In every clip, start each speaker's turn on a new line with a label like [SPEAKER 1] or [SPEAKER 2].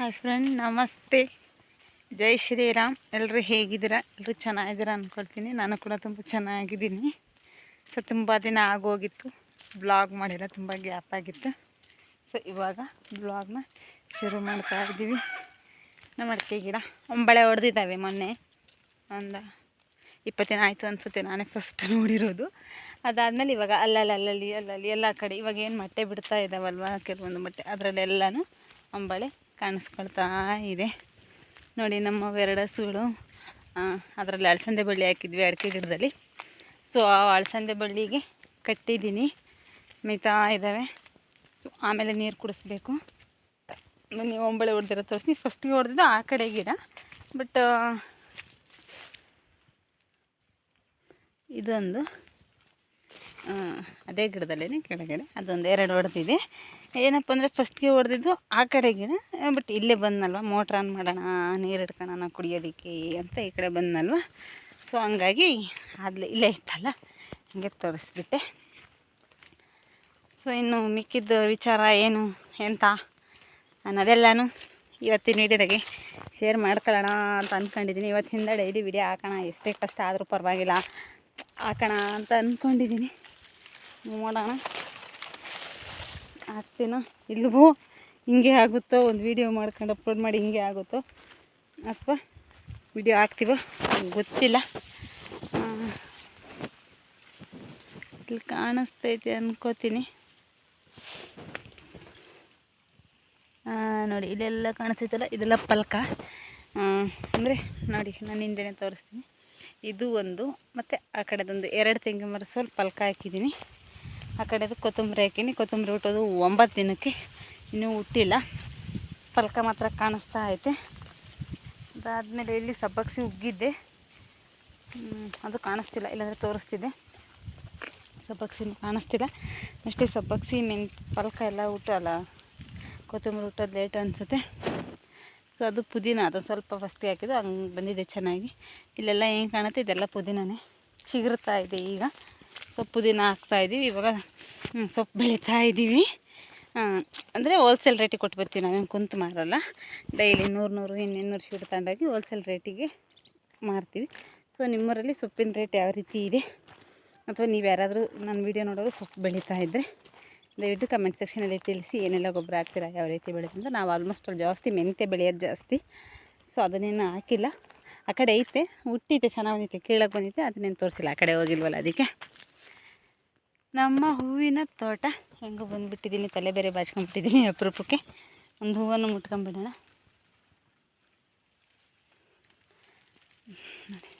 [SPEAKER 1] Hi friend ನಮಸ್ತೆ. ಜೈ ಶ್ರೀರಾಮ್. ಎಲ್ಲರೂ ಹೇಗಿದ್ದೀರಾ? ಎಲ್ಲರೂ ಚೆನ್ನಾಗಿದ್ದೀರಾ ಅಂದ್ಕೊಳ್ತೀನಿ ನಾನು ಕೂಡ ತುಂಬ ಚೆನ್ನಾಗಿದ್ದೀನಿ. ಸೊ ತುಂಬ ದಿನ ಆಗೋಗಿತ್ತು. ಬ್ಲಾಗ್ ಮಾಡಿಲ್ಲ, ತುಂಬ ಗ್ಯಾಪ್ ಆಗಿತ್ತು. ಸೊ ಇವಾಗ ಬ್ಲಾಗ್ನ ಶುರು ಮಾಡ್ತಾ ಇದ್ದೀವಿ. ನಮ್ಮ ಅಡಿಕೆ ಗಿಡ ಒಂಬಳೆ ಹೊಡೆದಿದ್ದಾವೆ ಮೊನ್ನೆ. ಒಂದು ಇಪ್ಪತ್ತು ದಿನ ಆಯಿತು ಅನಿಸುತ್ತೆ, ನಾನೇ ಫಸ್ಟ್ ನೋಡಿರೋದು. ಅದಾದಮೇಲೆ ಇವಾಗ ಅಲ್ಲಲ್ಲಿ ಅಲ್ಲಲ್ಲಿ ಅಲ್ಲಲ್ಲಿ ಎಲ್ಲ ಕಡೆ ಇವಾಗ ಏನು ಮೊಟ್ಟೆ ಬಿಡ್ತಾ ಇದ್ದಾವಲ್ವ ಕೆಲವೊಂದು ಮೊಟ್ಟೆ. ಅದರಲ್ಲೆಲ್ಲನೂ ಅಂಬಳೆ ಕಾಣಿಸ್ಕೊಳ್ತಾ ಇದೆ. ನೋಡಿ ನಮ್ಮ ಎರಡು ಹಸುಗಳು ಅದರಲ್ಲಿ ಅಳಸಂದೆ ಬಳ್ಳಿ ಹಾಕಿದ್ವಿ ಅಡಿಕೆ ಗಿಡದಲ್ಲಿ. ಸೊ ಆ ಅಳಸಂದೆ ಬಳ್ಳಿಗೆ ಕಟ್ಟಿದ್ದೀನಿ. ಮೇಯ್ತಾ ಇದ್ದಾವೆ. ಆಮೇಲೆ ನೀರು ಕುಡಿಸ್ಬೇಕು. ನೀವು ಒಂಬಳೆ ಹೊಡೆದಿರೋ ತೋರಿಸಿ ಫಸ್ಟಿಗೆ ಹೊಡೆದಿದ್ದು ಆ ಕಡೆ ಗಿಡ. ಬಟ್ ಇದೊಂದು ಅದೇ ಗಿಡದಲ್ಲೇ ಕೆಳಗಡೆ. ಅದೊಂದು ಎರಡು ಹೊಡೆದಿದೆ. ಏನಪ್ಪ ಅಂದರೆ ಫಸ್ಟ್ಗೆ ಹೊಡೆದಿದ್ದು ಆ ಕಡೆ ಬಟ್ ಇಲ್ಲೇ ಬಂದಲ್ವ ಮೋಟ್ರ್ ಆನ್ ಮಾಡೋಣ, ನೀರು ಹಿಡ್ಕೊಳ್ಳೋಣ ಕುಡಿಯೋದಕ್ಕೆ ಅಂತ ಈ ಕಡೆ ಬಂದಲ್ವ ಸೊ ಹಂಗಾಗಿ ಅಲ್ಲಿ ಇಲ್ಲೇ ಇತ್ತಲ್ಲ, ಹಂಗೆ ತೋರಿಸ್ಬಿಟ್ಟೆ. ಸೊ ಇನ್ನು ಮಿಕ್ಕಿದ್ದು ವಿಚಾರ ಏನು, ಎಂತ ಅನ್ನೋದೆಲ್ಲನೂ ಇವತ್ತಿನ ವೀಡಿಯೋದಾಗೆ ಶೇರ್ ಮಾಡ್ಕೊಳ್ಳೋಣ ಅಂತ ಅಂದ್ಕೊಂಡಿದ್ದೀನಿ ಇವತ್ತಿಂದ ಡೈಲಿ ವಿಡಿಯೋ ಹಾಕೋಣ, ಎಷ್ಟೇ ಕಷ್ಟ ಆದರೂ ಪರವಾಗಿಲ್ಲ, ಹಾಕೋಣ ಅಂತ ಅಂದ್ಕೊಂಡಿದ್ದೀನಿ ನೋಡೋಣ. ಹಾಕ್ತೀನೋ? ಇಲ್ಲವೋ ಹಿಂಗೆ ಆಗುತ್ತೋ? ಒಂದು ವೀಡಿಯೋ ಮಾಡ್ಕೊಂಡು ಅಪ್ಲೋಡ್ ಮಾಡಿ ಹಿಂಗೆ ಆಗುತ್ತೋ? ಅಥವಾ ವಿಡಿಯೋ ಹಾಕ್ತೀವೋ? ಗೊತ್ತಿಲ್ಲ. ಇಲ್ಲಿ ಕಾಣಿಸ್ತೈತೆ ಅನ್ಕೋತೀನಿ. ನೋಡಿ, ಇಲ್ಲೆಲ್ಲ ಕಾಣಿಸ್ತೈತಲ್ಲ? ಇದೆಲ್ಲ ಪಲ್ಕ. ಅಂದರೆ ನೋಡಿ, ನಾನು ಹಿಂದೆನೇ ತೋರಿಸ್ತೀನಿ. ಇದು ಒಂದು, ಮತ್ತು ಆ ಕಡೆದೊಂದು ಎರಡು ತೆಂಗಿನ ಮರ ಸ್ವಲ್ಪ ಪಲ್ಕ ಹಾಕಿದ್ದೀನಿ. ಆ ಕಡೆದು ಕೊತ್ತಂಬರಿ ಹಾಕೀನಿ. ಕೊತ್ತಂಬರಿ ಹುಟ್ಟೋದು ಒಂಬತ್ತು ದಿನಕ್ಕೆ. ಇನ್ನೂ ಹುಟ್ಟಿಲ್ಲ. ಪಲ್ಕ ಮಾತ್ರ ಕಾಣಿಸ್ತಾ ಐತೆ. ಅದಾದಮೇಲೆ ಇಲ್ಲಿ ಸಬ್ಬಕ್ಸಿ ಉಗ್ಗಿದ್ದೆ. ಅದು ಕಾಣಿಸ್ತಿಲ್ಲ. ಇಲ್ಲಾಂದರೆ ತೋರಿಸ್ತಿದ್ದೆ. ಸಬ್ಬಕ್ಸಿನೂ ಕಾಣಿಸ್ತಿಲ್ಲ. ಅಷ್ಟೇ ಸಬ್ಬಕ್ಸಿ, ಮೆನ್ ಪಲ್ಕ ಎಲ್ಲ ಹುಟ್ಟಲ್ಲ ಕೊತ್ತಂಬರಿ ಹುಟ್ಟೋದು ಲೇಟ್ ಅನಿಸುತ್ತೆ. ಸೊ ಅದು ಪುದೀನ. ಅದು ಸ್ವಲ್ಪ ಫಸ್ಟಿಗೆ ಹಾಕಿದ್ದು, ಹಂಗೆ ಬಂದಿದೆ ಚೆನ್ನಾಗಿ. ಇಲ್ಲೆಲ್ಲ ಏನು ಕಾಣುತ್ತೆ? ಇದೆಲ್ಲ ಪುದೀನನೇ. ಚಿಗುರ್ತಾ ಇದೆ ಈಗ. ಸೊ ಪುದೀನ ಹಾಕ್ತಾಯಿದ್ದೀವಿ ಇವಾಗ ಸೊಪ್ಪು ಬೆಳೀತಾ ಇದ್ದೀವಿ ಅಂದರೆ ಹೋಲ್ಸೇಲ್ ರೇಟಿಗೆ ಕೊಟ್ಟು ಬರ್ತೀವಿ ನಾವೇನು ಕುಂತು ಮಾರಲ್ಲ ಡೈಲಿ ನೂರು ನೂರು ಇನ್ನೂರು ಶೀಟ್ ತಗೊಂಡೋಗಿ ಹೋಲ್ಸೇಲ್ ರೇಟಿಗೆ ಮಾರ್ತೀವಿ. ಸೊ ನಿಮ್ಮೂರಲ್ಲಿ ಸೊಪ್ಪಿನ ರೇಟ್ ಯಾವ ರೀತಿ ಇದೆ? ಅಥವಾ ನೀವು ಯಾರಾದರೂ ನನ್ನ ವೀಡಿಯೋ ನೋಡೋರು ಸೊಪ್ಪು ಬೆಳೀತಾ ಇದ್ದರೆ ದಯವಿಟ್ಟು ಕಮೆಂಟ್ ಸೆಕ್ಷನಲ್ಲಿ ತಿಳಿಸಿ ಏನೆಲ್ಲ ಗೊಬ್ಬರ ಹಾಕ್ತೀರಾ, ಯಾವ ರೀತಿ ಬೆಳೆದು ಅಂತ. ನಾವು ಆಲ್ಮೋಸ್ಟ್ ಅಲ್ಲಿ ಜಾಸ್ತಿ ಮೆಂತೆ ಬೆಳೆಯೋದು ಜಾಸ್ತಿ. ಸೊ ಅದನ್ನೇನು ಹಾಕಿಲ್ಲ. ಆ ಕಡೆ ಐತೆ ಹುಟ್ಟಿದೆ ಚೆನ್ನಾಗಿ ಬಂದಿತ್ತು ಕೀಳಕ್ಕೆ ಬಂದಿದೆ ಅದನ್ನೇನು ತೋರಿಸಿಲ್ಲ. ಆ ಕಡೆ ಹೋಗಿಲ್ವಲ್ಲ, ಅದಕ್ಕೆ. ನಮ್ಮ ಹೂವಿನ ತೋಟ ಹೆಂಗೆ ಬಂದುಬಿಟ್ಟಿದ್ದೀನಿ ತಲೆ ಬೇರೆ ಬಾಚ್ಕೊಂಡ್ಬಿಟ್ಟಿದ್ದೀನಿ ಅಪರೂಪಕ್ಕೆ. ಒಂದು ಹೂವನ್ನು ಮುಟ್ಕೊಂಬಿಡೋಣ. ನೋಡಿ.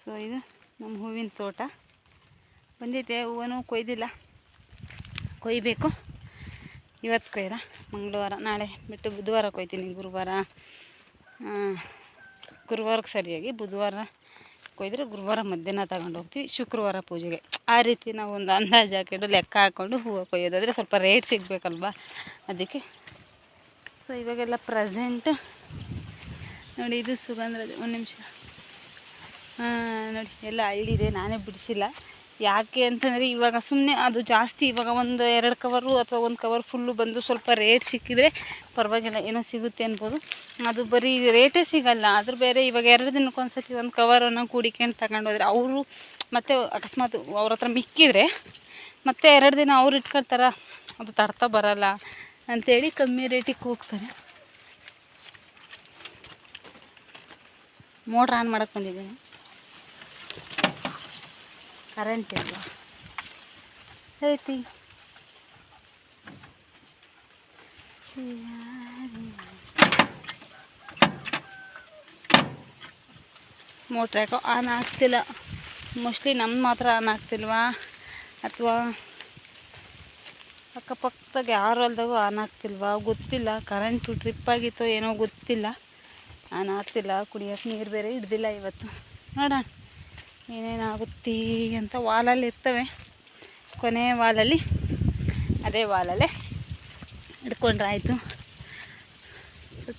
[SPEAKER 1] ಸೊ ಇದು ನಮ್ಮ ಹೂವಿನ ತೋಟ. ಬಂದೈತೆ ಹೂವನ್ನು ಕೊಯ್ದಿಲ್ಲ. ಕೊಯ್ಬೇಕು. ಇವತ್ತು ಕೊಯ್ದ ಮಂಗಳವಾರ, ನಾಳೆ, ಬಿಟ್ಟು ಬುಧವಾರ ಕೊಯ್ತೀನಿ, ಗುರುವಾರ. ಗುರುವಾರಕ್ಕೆ ಸರಿಯಾಗಿ ಬುಧವಾರ ಕೊಯ್ದರೆ ಗುರುವಾರ ಮಧ್ಯಾಹ್ನ ತಗೊಂಡು ಹೋಗ್ತೀವಿ, ಶುಕ್ರವಾರ ಪೂಜೆಗೆ. ಆ ರೀತಿ ನಾವು ಒಂದು ಅಂದಾಜು ಹಾಕೊಂಡು ಲೆಕ್ಕ ಹಾಕ್ಕೊಂಡು ಹೂವು ಕೊಯ್ಯೋದಾದರೆ ಸ್ವಲ್ಪ ರೇಟ್ ಸಿಗಬೇಕಲ್ವ? ಅದಕ್ಕೆ ಸೊ ಇವಾಗೆಲ್ಲ ಪ್ರೆಸೆಂಟ್ ನೋಡಿ, ಇದು ಸುಗಂಧ ಒಂದು ನಿಮಿಷ. ನೋಡಿ, ಎಲ್ಲ ಹಳ್ಳಿದೆ, ನಾನೇ ಬಿಡಿಸಿಲ್ಲ. ಯಾಕೆ ಅಂತಂದರೆ ಇವಾಗ ಸುಮ್ಮನೆ ಅದು ಜಾಸ್ತಿ ಇವಾಗ ಒಂದು ಎರಡು ಕವರು ಅಥವಾ ಒಂದು ಕವರ್ ಫುಲ್ಲು ಬಂದು ಸ್ವಲ್ಪ ರೇಟ್ ಸಿಕ್ಕಿದರೆ ಪರವಾಗಿಲ್ಲ, ಏನೋ ಸಿಗುತ್ತೆ ಅನ್ಬೋದು. ಅದು ಬರೀ ರೇಟೇ ಸಿಗಲ್ಲ ಅದ್ರ ಬೇರೆ ಇವಾಗ ಎರಡು ದಿನಕ್ಕೆ ಒಂದು ಸತಿ ಒಂದು ಕವರನ್ನು ಕೂಡಿಕೊಂಡು ತಗೊಂಡು ಹೋದ್ರೆ ಅವರು ಮತ್ತೆ ಅಕಸ್ಮಾತ್ ಅವ್ರ ಹತ್ರ ಮಿಕ್ಕಿದ್ರೆ ಮತ್ತೆ ಎರಡು ದಿನ ಅವ್ರು ಇಟ್ಕೊಳ್ತಾರ, ಅದು ತಡ್ತಾ ಬರಲ್ಲ ಅಂಥೇಳಿ ಕಮ್ಮಿ ರೇಟಿಗೆ ಹೋಗ್ತಾರೆ ಮೋಟ್ರ್ ಆನ್ ಮಾಡಕ್ಕೆ ಬಂದಿದ್ದೀನಿ. ಕರೆಂಟ್ ಇಲ್ಲ ಐತಿ ಮೋಟ್ರ್ ಯಾಕೋ ಆನ್ ಆಗ್ತಿಲ್ಲ. ಮೋಸ್ಟ್ಲಿ ನಮ್ಮ ಮಾತ್ರ ಆನ್ ಆಗ್ತಿಲ್ವಾ? ಅಥವಾ ಅಕ್ಕಪಕ್ಕದಾಗ ಯಾರು ಅಲ್ದಾಗೂ ಆನ್ ಆಗ್ತಿಲ್ವಾ? ಗೊತ್ತಿಲ್ಲ. ಕರೆಂಟು ಟ್ರಿಪ್ ಆಗಿತ್ತೋ ಏನೋ ಗೊತ್ತಿಲ್ಲ. ಆನ್ ಆಗ್ತಿಲ್ಲ. ಕುಡಿಯೋಕೆ ನೀರು ಬೇರೆ ಹಿಡ್ದಿಲ್ಲ ಇವತ್ತು. ನೋಡೋಣ. ಏನೇನಾಗುತ್ತೆ ಅಂತ ವಾಲಲ್ಲಿ ಇರ್ತವೆ. ಕೊನೆ ವಾಲಲ್ಲಿ ಅದೇ ವಾಲಲ್ಲೇ ಹಿಡ್ಕೊಂಡ್ರೆ ಆಯಿತು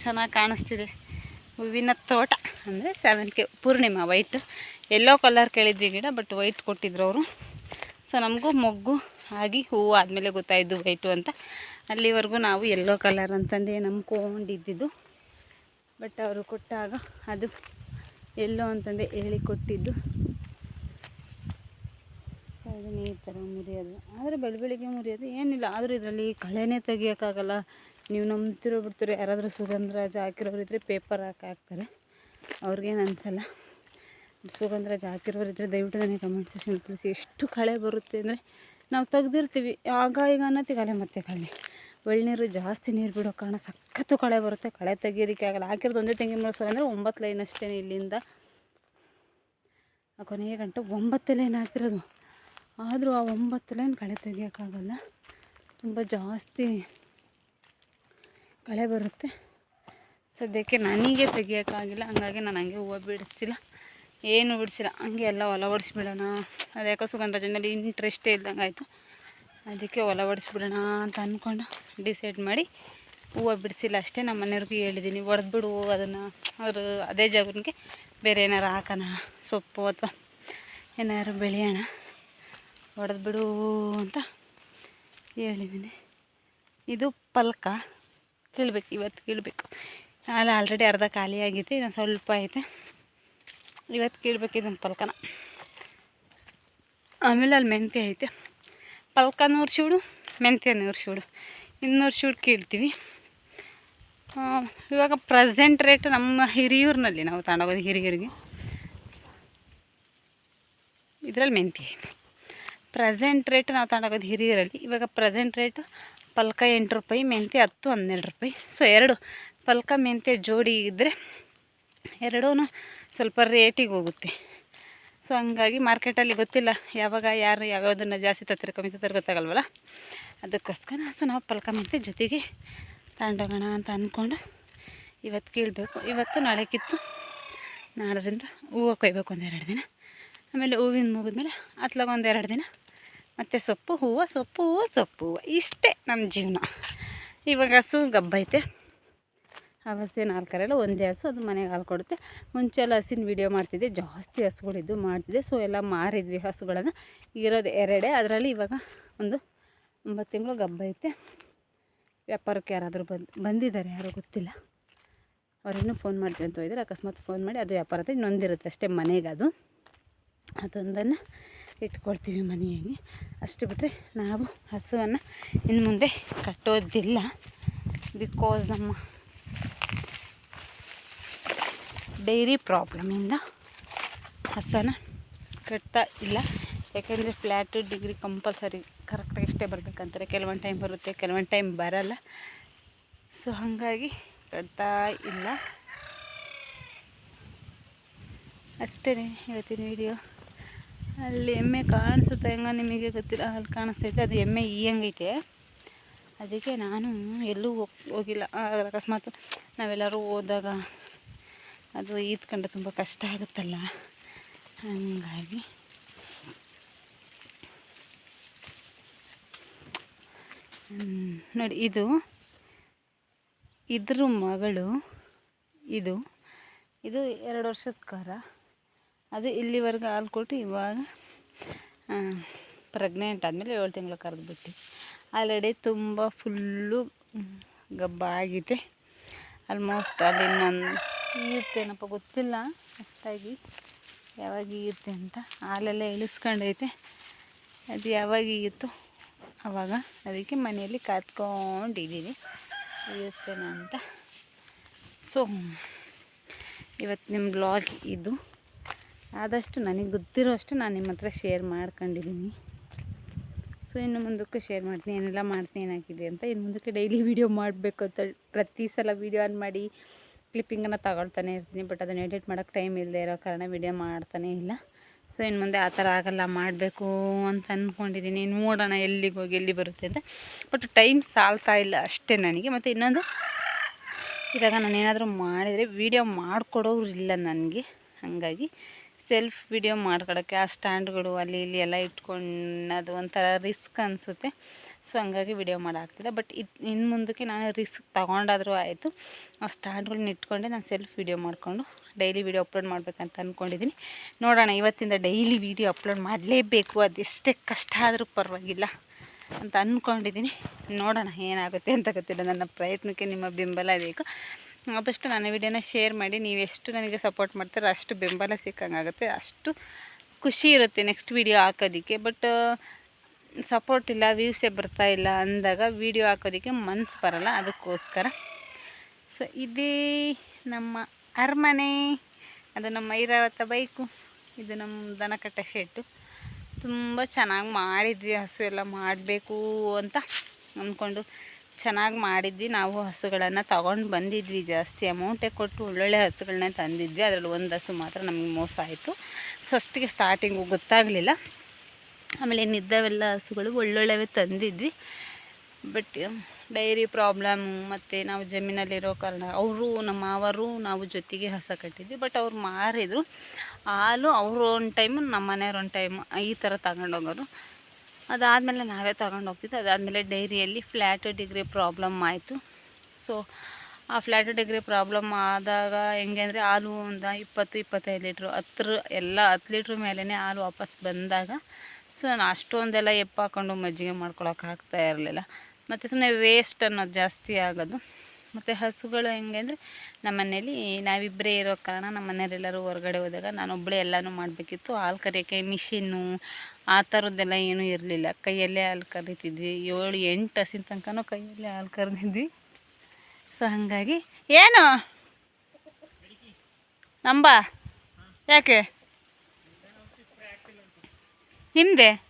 [SPEAKER 1] ಚೆನ್ನಾಗಿ ಕಾಣಿಸ್ತಿದೆ. ಹೂವಿನ ತೋಟ ಅಂದರೆ ಸೆವೆಂತ್ಗೆ ಪೂರ್ಣಿಮಾ ವೈಟ್ ಎಲ್ಲೋ ಕಲರ್ ಕೇಳಿದ್ವಿ ಗಿಡ ಬಟ್ ವೈಟ್ ಕೊಟ್ಟಿದ್ರು ಅವರು. ಸೊ ನಮಗೂ ಮೊಗ್ಗು ಆಗಿ ಹೂವು ಆದಮೇಲೆ ಗೊತ್ತಾಯಿದ್ದು ವೈಟು ಅಂತ. ಅಲ್ಲಿವರೆಗೂ ನಾವು ಎಲ್ಲೋ ಕಲರ್ ಅಂತಂದು ನಂಬ್ಕೊಂಡಿದ್ದಿದ್ದು. ಬಟ್ ಅವರು ಕೊಟ್ಟಾಗ ಅದು ಎಲ್ಲೋ ಅಂತಂದೇ ಹೇಳಿ ಕೊಟ್ಟಿದ್ದು. ಸೊ ಅದನ್ನ ಈ ಥರ ಮುರಿಯೋದು. ಆದರೆ ಬೆಳ ಬೆಳಿಗ್ಗೆ ಮುರಿಯೋದು ಏನಿಲ್ಲ. ಆದರೂ ಇದರಲ್ಲಿ ಕಳೆನೇ ತೆಗಿಯೋಕ್ಕಾಗಲ್ಲ. ನೀವು ನಂಬ್ತಿರೋ ಬಿಡ್ತೀರಿ. ಯಾರಾದರೂ ಸುಗಂಧರಾಜ ಹಾಕಿರೋರು ಇದ್ದರೆ ಪೇಪರ್ ಹಾಕಿ ಹಾಕ್ತಾರೆ. ಅವ್ರಿಗೇನು ಅನಿಸಲ್ಲ. ಸುಗಂಧರಾಜ ಹಾಕಿರೋರು ಇದ್ದರೆ ದಯವಿಟ್ಟು ನನಗೆ ಕಮೆಂಟ್ ಸೆಕ್ಷನ್ ತಿಳಿಸಿ. ಎಷ್ಟು ಕಳೆ ಬರುತ್ತೆ ಅಂದರೆ ನಾವು ತೆಗ್ದಿರ್ತೀವಿ. ಆಗ ಈಗ ಅನ್ನತ್ತಿಗೆ ಅಲೆ ಮತ್ತೆ ಕಳೆ. ಒಳ್ನೀರು ಜಾಸ್ತಿ ನೀರು ಬಿಡೋ ಕಾರಣ ಸಖತ್ತು ಕಳೆ ಬರುತ್ತೆ. ಕಳೆ ತೆಗಿಯೋದಕ್ಕೆ ಆಗಲ್ಲ. ಹಾಕಿರೋದು ಒಂದೇ ತೆಂಗಿನ ಮರ ಅಂದರೆ ಒಂಬತ್ತು ಲೈನ್ ಅಷ್ಟೇ ಇಲ್ಲಿಂದ. ಆ ಕೊನೆಯ ಗಂಟೆ ಒಂಬತ್ತು ಲೈನ್ ಹಾಕಿರೋದು. ಆದರೂ ಆ ಒಂಬತ್ತು ಲೈನ್ ಕಳೆ ತೆಗಿಯೋಕ್ಕಾಗಲ್ಲ. ತುಂಬ ಜಾಸ್ತಿ ಕಳೆ ಬರುತ್ತೆ. ಸದ್ಯಕ್ಕೆ ನನಗೆ ತೆಗಿಯೋಕ್ಕಾಗಿಲ್ಲ, ಹಂಗಾಗಿ ನಾನು ಹಂಗೆ ಹೂವು ಬಿಡಿಸಿಲ್ಲ ಏನು ಬಿಡಿಸಿಲ್ಲ, ಹಂಗೆ ಎಲ್ಲ ಹೊಲ ಹೊಡಿಸ್ಬಿಡೋಣ ಅದು ಯಾಕೋ ಸುಗಂಧರಾಜನ ಮೇಲೆ ಇಂಟ್ರೆಸ್ಟೇ ಇಲ್ದಂಗೆ ಆಯಿತು. ಅದಕ್ಕೆ ಹೊಲ ಹೊಡಿಸ್ಬಿಡೋಣ ಅಂತ ಅಂದ್ಕೊಂಡು ಡಿಸೈಡ್ ಮಾಡಿ ಹೂವು ಬಿಡಿಸಿಲ್ಲ ಅಷ್ಟೇ. ನಮ್ಮ ಮನೆಯವ್ರಿಗೂ ಹೇಳಿದ್ದೀನಿ ಹೊಡೆದ್ಬಿಡು ಅದನ್ನು. ಅವರು ಅದೇ ಜಾಗಕ್ಕೆ ಬೇರೆ ಏನಾರು ಹಾಕೋಣ, ಸೊಪ್ಪು ಅಥವಾ ಏನಾದ್ರು ಬೆಳೆಯೋಣ. ಹೊಡೆದ್ಬಿಡು ಅಂತ ಹೇಳಿದ್ದೀನಿ. ಇದು ಪಲ್ಕ. ಕೀಳ್ಬೇಕು, ಇವತ್ತು ಕೀಳ್ಬೇಕು. ಅಲ್ಲಿ ಆಲ್ರೆಡಿ ಅರ್ಧ ಖಾಲಿ ಆಗೈತೆ ಇನ್ನೊಂದು ಸ್ವಲ್ಪ ಐತೆ. ಇವತ್ತು ಕೀಳ್ಬೇಕು ಇದೊಂದು ಪಲ್ಕನ. ಆಮೇಲೆ ಅಲ್ಲಿ ಮೆಂತ್ಯ ಐತೆ. ಪಲ್ಕ ನೂರು ಶೂಡು ಮೆಂತ್ಯ ನೂರು ಶೂಡು. ಇನ್ನೂರು ಶೂಡು ಕೀಳ್ತೀವಿ. ಇವಾಗ ಪ್ರೆಸೆಂಟ್ ರೇಟ್ ನಮ್ಮ ಹಿರಿಯೂರಿನಲ್ಲಿ ನಾವು ತಗೊಂಡೋಗೋದು ಹಿರಿಯೂರಿಗೆ. ಇದರಲ್ಲಿ ಮೆಂತ್ಯ ಐತೆ. ಪ್ರೆಸೆಂಟ್ ರೇಟ್ ನಾವು ತಗೊಂಡೋಗೋದು ಹಿರಿಯರಲ್ಲಿ, ಇವಾಗ ಪ್ರೆಸೆಂಟ್ ರೇಟ್ ಪಲ್ಕ ಎಂಟು ರೂಪಾಯಿ ಮೆಂತ್ಯ ಹತ್ತು ಹನ್ನೆರಡು ರೂಪಾಯಿ. ಸೊ ಎರಡು ಪಲ್ಕ ಮೆಂತ್ಯ ಜೋಡಿ ಇದ್ದರೆ ಎರಡೂ ಸ್ವಲ್ಪ ರೇಟಿಗೆ ಹೋಗುತ್ತೆ. ಸೊ ಹಂಗಾಗಿ ಮಾರ್ಕೆಟಲ್ಲಿ ಗೊತ್ತಿಲ್ಲ ಯಾವಾಗ ಯಾರು ಯಾವ್ಯಾವುದನ್ನು ಜಾಸ್ತಿ ತರ್ತಾರೆ, ಕಮ್ಮಿ ತರ್ತಾರೆ, ಗೊತ್ತಾಗಲ್ವಲ್ಲ? ಅದಕ್ಕೋಸ್ಕರ ಸೊ, ನಾವು ಪಲ್ಕ ಮೆಂತ್ಯ ಜೊತೆಗೆ ತಗೊಂಡೋಗೋಣ ಅಂತ ಅಂದ್ಕೊಂಡು ಇವತ್ತು ಕೀಳಬೇಕು. ಇವತ್ತು ನಾಳೆ ಕಿತ್ತು ನಾಳರಿಂದ ಹೂವು ಕೊಯ್ಬೇಕು ಒಂದೆರಡು ದಿನ. ಆಮೇಲೆ ಹೂವಿನ ಮುಗಿದ್ಮೇಲೆ ಅತ್ಲಾಗ ಒಂದೆರಡು ದಿನ ಮತ್ತು ಸೊಪ್ಪು, ಹೂವು ಸೊಪ್ಪು ಹೂವು ಸೊಪ್ಪು, ಹೂವು. ಇಷ್ಟೇ ನಮ್ಮ ಜೀವನ. ಇವಾಗ ಹಸು ಗಬ್ಬೈತೆ ಆ ಹಸು ನಾಲ್ಕರೆಲ್ಲ ಒಂದೇ ಹಸು, ಅದು ಮನೆಗೆ ಹಾಲು ಕೊಡುತ್ತೆ. ಮುಂಚೆ ಎಲ್ಲ ಹಸಿನ ವೀಡಿಯೋ ಮಾಡ್ತಿದ್ದೆ. ಜಾಸ್ತಿ ಹಸುಗಳಿದ್ದು ಮಾಡ್ತಿದ್ದೆ. ಸೊ ಎಲ್ಲ ಮಾರಿದ್ವಿ ಹಸುಗಳನ್ನು. ಇರೋದು ಎರಡೇ. ಅದರಲ್ಲಿ ಇವಾಗ ಒಂದು ಒಂಬತ್ತು ತಿಂಗಳು ಗಬ್ಬೈತೆ ವ್ಯಾಪಾರಕ್ಕೆ ಯಾರಾದರೂ ಬಂದು, ಬಂದಿದ್ದಾರೆ, ಯಾರೋ ಗೊತ್ತಿಲ್ಲ. ಅವರೇನು ಫೋನ್ ಮಾಡ್ತೀವಿ ಅಂತ ಹೋಗಿದ್ರೆ ಅಕಸ್ಮಾತ್ ಫೋನ್ ಮಾಡಿ ಅದು ವ್ಯಾಪಾರ ನೊಂದಿರುತ್ತೆ ಇನ್ನೊಂದಿರುತ್ತೆ ಅಷ್ಟೇ ಮನೆಗೆ ಅದು. ಅದೊಂದನ್ನು ಇಟ್ಕೊಳ್ತೀವಿ ಮನೆಯಾಗಿ. ಅಷ್ಟು ಬಿಟ್ಟರೆ ನಾವು ಹಸುವನ್ನು ಇನ್ನು ಮುಂದೆ ಕಟ್ಟೋದಿಲ್ಲ. ಬಿಕಾಸ್ ನಮ್ಮ ಡೈರಿ ಪ್ರಾಬ್ಲಮಿಂದ ಹಸನ ಕಟ್ತಾ ಇಲ್ಲ. ಯಾಕೆಂದರೆ ಫ್ಲ್ಯಾಟು ಡಿಗ್ರಿ ಕಂಪಲ್ಸರಿ ಕರೆಕ್ಟಾಗಿ ಇಷ್ಟೇ ಬರಬೇಕಂತಾರೆ. ಕೆಲವೊಂದು ಟೈಮ್ ಬರುತ್ತೆ, ಕೆಲವೊಂದು ಟೈಮ್ ಬರಲ್ಲ. ಸೊ ಹಾಗಾಗಿ ಕಟ್ತಾ ಇಲ್ಲ. ಅಷ್ಟೇ ಇವತ್ತಿನ ವಿಡಿಯೋ ಅಲ್ಲಿ ಎಮ್ಮೆ ಕಾಣಿಸುತ್ತೆ ಹೆಂಗ ನಿಮಗೆ ಗೊತ್ತಿಲ್ಲ, ಅಲ್ಲಿ ಕಾಣಿಸ್ತೈತೆ, ಅದು ಎಮ್ಮೆ ಈಯಂಗೈತೆ. ಅದಕ್ಕೆ ನಾನು ಎಲ್ಲೂ ಹೋಗ್, ಹೋಗಿಲ್ಲ. ಅಕಸ್ಮಾತ್ ನಾವೆಲ್ಲರೂ ಹೋದಾಗ ಅದು ಈದ್ಕೊಂಡ್ರೆ ತುಂಬ ಕಷ್ಟ ಆಗುತ್ತಲ್ಲ. ಹಂಗಾಗಿ ನೋಡಿ, ಇದು ಇದ್ರ ಮಗಳು, ಇದು ಇದು ಎರಡು ವರ್ಷದ ಕರ. ಅದು ಇಲ್ಲಿವರೆಗೂ ಹಾಲು ಕೊಟ್ಟು ಇವಾಗ ಪ್ರೆಗ್ನೆಂಟ್ ಆದಮೇಲೆ ಏಳು ತಿಂಗಳು ಕರೆದ್ಬಿಟ್ಟು ಆಲ್ರೆಡಿ ತುಂಬ ಫುಲ್ಲು ಗಬ್ಬ ಆಗಿದೆ. ಆಲ್ಮೋಸ್ಟ್ ಅಲ್ಲಿ ಇನ್ನೊಂದು ಈಯುತ್ತೇನಪ್ಪ ಗೊತ್ತಿಲ್ಲ ಅಷ್ಟಾಗಿ. ಯಾವಾಗ ಈಯುತ್ತೆ ಅಂತ ಹಾಲೆಲ್ಲ ಇಳಿಸ್ಕೊಂಡೈತೆ. ಅದು ಯಾವಾಗ ಈಯುತ್ತೋ ಆವಾಗ ಅದಕ್ಕೆ ಮನೆಯಲ್ಲಿ ಕಾದ್ಕೊಂಡಿದ್ದೀನಿ ಇರುತ್ತೇನೆ ಅಂತ. ಸೊ ಇವತ್ತು ನಿಮ್ಮ ಬ್ಲಾಗ್ ಇದು. ಆದಷ್ಟು ನನಗೆ ಗೊತ್ತಿರೋ ಅಷ್ಟು ನಾನು ನಿಮ್ಮ ಹತ್ರ ಶೇರ್ ಮಾಡ್ಕೊಂಡಿದ್ದೀನಿ. ಸೊ ಇನ್ನು ಮುಂದಕ್ಕೆ ಶೇರ್ ಮಾಡ್ತೀನಿ, ಏನೆಲ್ಲ ಮಾಡ್ತೀನಿ, ಏನಾಗಿದೆ ಅಂತ ಇನ್ನು ಮುಂದಕ್ಕೆ ಡೈಲಿ ವೀಡಿಯೋ ಮಾಡಬೇಕು ಅಂತ ಪ್ರತಿ ಸಲ ವೀಡಿಯೋ ಆನ್ ಮಾಡಿ ಕ್ಲಿಪ್ಪಿಂಗನ್ನು ತಗೊಳ್ತಾನೆ ಇರ್ತೀನಿ ಬಟ್ ಅದನ್ನು ಎಡಿಟ್ ಮಾಡೋಕ್ಕೆ ಟೈಮ್ ಇಲ್ಲದೆ ಇರೋ ಕಾರಣ ವೀಡಿಯೋ ಮಾಡ್ತಾನೇ ಇಲ್ಲ. ಸೊ ಇನ್ನು ಮುಂದೆ ಆ ಥರ ಆಗಲ್ಲ, ಮಾಡಬೇಕು ಅಂತ ಅಂದ್ಕೊಂಡಿದ್ದೀನಿ ನೋಡೋಣ ಎಲ್ಲಿಗೆ ಹೋಗಿ, ಎಲ್ಲಿ ಬರುತ್ತೆ ಅಂತ. ಬಟ್ ಟೈಮ್ ಸಾಲ್ತಾ ಇಲ್ಲ ಅಷ್ಟೇ ನನಗೆ. ಮತ್ತು ಇನ್ನೊಂದು, ಇವಾಗ ನಾನು ಏನಾದರೂ ಮಾಡಿದರೆ ವೀಡಿಯೋ ಮಾಡಿಕೊಡೋರು ಇಲ್ಲ ನನಗೆ, ಹಾಗಾಗಿ. ಸೆಲ್ಫ್ ವಿಡಿಯೋ ಮಾಡ್ಕೊಳಕ್ಕೆ ಆ ಸ್ಟ್ಯಾಂಡ್ಗಳು ಅಲ್ಲಿ ಇಲ್ಲಿ ಎಲ್ಲ ಇಟ್ಕೊಂಡು ಒಂಥರ ರಿಸ್ಕ್ ಅನಿಸುತ್ತೆ. ಸೊ ಹಂಗಾಗಿ ವಿಡಿಯೋ ಮಾಡಾಕ್ತಿಲ್ಲ ಬಟ್ ಇದು ಇನ್ನು ಮುಂದಕ್ಕೆ ನಾನು ರಿಸ್ಕ್ ತೊಗೊಂಡಾದರೂ ಆಯಿತು. ಆ ಸ್ಟ್ಯಾಂಡ್ಗಳನ್ನ ಇಟ್ಕೊಂಡೆ ನಾನು ಸೆಲ್ಫ್ ವಿಡಿಯೋ ಮಾಡಿಕೊಂಡು ಡೈಲಿ ವಿಡಿಯೋ ಅಪ್ಲೋಡ್ ಮಾಡಬೇಕಂತ ಅಂದ್ಕೊಂಡಿದ್ದೀನಿ ನೋಡೋಣ, ಇವತ್ತಿಂದ ಡೈಲಿ ವಿಡಿಯೋ ಅಪ್ಲೋಡ್ ಮಾಡಲೇಬೇಕು. ಅದೆಷ್ಟೇ ಕಷ್ಟ ಆದರೂ ಪರವಾಗಿಲ್ಲ ಅಂತ ಅಂದ್ಕೊಂಡಿದ್ದೀನಿ ನೋಡೋಣ ಏನಾಗುತ್ತೆ ಅಂತ ಗೊತ್ತಿಲ್ಲ. ನನ್ನ ಪ್ರಯತ್ನಕ್ಕೆ ನಿಮ್ಮ ಬೆಂಬಲ ಬೇಕು. ಆದಷ್ಟು ನನ್ನ ವಿಡಿಯೋನ ಶೇರ್ ಮಾಡಿ, ನೀವು ಎಷ್ಟು ನನಗೆ ಸಪೋರ್ಟ್ ಮಾಡ್ತೀರೋ ಅಷ್ಟು ಬೆಂಬಲ ಸಿಕ್ಕಂಗಾಗುತ್ತೆ, ಅಷ್ಟು ಖುಷಿ ಇರುತ್ತೆ ನೆಕ್ಸ್ಟ್ ವಿಡಿಯೋ ಹಾಕೋದಕ್ಕೆ. ಬಟ್, ಸಪೋರ್ಟ್ ಇಲ್ಲ, ವ್ಯೂಸೇ ಬರ್ತಾ ಇಲ್ಲ ಅಂದಾಗ ವಿಡಿಯೋ ಹಾಕೋದಕ್ಕೆ ಮನ್ಸು ಬರಲ್ಲ, ಅದಕ್ಕೋಸ್ಕರ. ಸೊ, ಇದೇ ನಮ್ಮ ಅರಮನೆ, ಅದು ನಮ್ಮ ಐರಾವತ ಬೈಕು, ಇದು ನಮ್ಮ ದನಕಟ್ಟ ಶೆಡ್ಡು. ತುಂಬ ಚೆನ್ನಾಗಿ ಮಾಡಿದ್ವಿ, ಹಸು ಎಲ್ಲ ಮಾಡಬೇಕು ಅಂತ ಅಂದ್ಕೊಂಡು ಚೆನ್ನಾಗಿ ಮಾಡಿದ್ವಿ. ನಾವು ಹಸುಗಳನ್ನು ತಗೊಂಡು ಬಂದಿದ್ವಿ. ಜಾಸ್ತಿ ಅಮೌಂಟೇ ಕೊಟ್ಟು ಒಳ್ಳೊಳ್ಳೆ ಹಸುಗಳನ್ನ ತಂದಿದ್ವಿ. ಅದರಲ್ಲಿ ಒಂದು ಹಸು ಮಾತ್ರ ನಮಗೆ ಮೋಸ ಆಯಿತು. ಫಸ್ಟಿಗೆ ಸ್ಟಾರ್ಟಿಂಗು ಗೊತ್ತಾಗಲಿಲ್ಲ. ಆಮೇಲೆ ನಿದ್ದೆವೆಲ್ಲ ಹಸುಗಳು ಒಳ್ಳೊಳ್ಳೆವೇ ತಂದಿದ್ವಿ. ಬಟ್ ಡೈರಿ ಪ್ರಾಬ್ಲಮ್ಮು ಮತ್ತು ನಾವು ಜಮೀನಲ್ಲಿರೋ ಕಾರಣ ಅವರು, ನಮ್ಮ ಮಾವರು ನಾವು ಜೊತೆಗೆ ಹಸ ಕಟ್ಟಿದ್ವಿ. ಬಟ್ ಅವ್ರು ಮಾರಿದರು. ಹಾಲು ಅವರು ಒಂದು ಟೈಮು ನಮ್ಮ ಮನೆಯವ್ರು ಒಂದು ಟೈಮ್ ಈ ಥರ ತಗೊಂಡೋಗೋರು ಅದಾದಮೇಲೆ ನಾವೇ ತಗೊಂಡು ಹೋಗ್ತಿದ್ವಿ ಅದಾದಮೇಲೆ ಡೈರಿಯಲ್ಲಿ ಫ್ಲ್ಯಾಟ್ ಡಿಗ್ರಿ ಪ್ರಾಬ್ಲಮ್ ಆಯಿತು. ಸೊ ಆ ಫ್ಲ್ಯಾಟ್ ಡಿಗ್ರಿ ಪ್ರಾಬ್ಲಮ್ ಆದಾಗ ಹೆಂಗೆ ಅಂದರೆ ಹಾಲು ಒಂದು ಇಪ್ಪತ್ತು, ಇಪ್ಪತ್ತೈದು ಲೀಟ್ರು ಹತ್ರ ಎಲ್ಲ ಹತ್ತು ಲೀಟ್ರ್ ಮೇಲೇ ಹಾಲು ವಾಪಸ್ ಬಂದಾಗ ಸೊ, ನಾನು ಅಷ್ಟೊಂದೆಲ್ಲ ಎಪ್ಪು ಹಾಕೊಂಡು ಮಜ್ಜಿಗೆ ಮಾಡ್ಕೊಳಕ್ಕೆ ಇರಲಿಲ್ಲ. ಮತ್ತು ಸುಮ್ಮನೆ ವೇಸ್ಟ್ ಅನ್ನೋದು ಜಾಸ್ತಿ ಆಗೋದು. ಮತ್ತು ಹಸುಗಳು ಹೆಂಗೆ ಅಂದರೆ ನಮ್ಮ ಮನೇಲಿ ನಾವಿಬ್ಬರೇ ಇರೋ ಕಾರಣ ನಮ್ಮ ಮನೆಯವರೆಲ್ಲರೂ ಹೊರಗಡೆ ಹೋದಾಗ ನಾನೊಬ್ಬಳೇ ಎಲ್ಲನೂ ಮಾಡಬೇಕಿತ್ತು. ಹಾಲು ಕರೆಯೋಕ್ಕೆ ಮಿಷಿನ್ನು, ಆ ಥರದ್ದೆಲ್ಲ ಏನೂ ಇರಲಿಲ್ಲ. ಕೈಯಲ್ಲೇ ಹಾಲು ಕರಿತಿದ್ವಿ. ಏಳು, ಎಂಟು ಹಸಿನ ತನಕನೂ ಕೈಯಲ್ಲೇ ಹಾಲು ಕರೆದಿದ್ವಿ. ಸೊ ಹಾಗಾಗಿ ಏನು? ನಂಬ? ಯಾಕೆ? ನಿಮ್ಮದೆ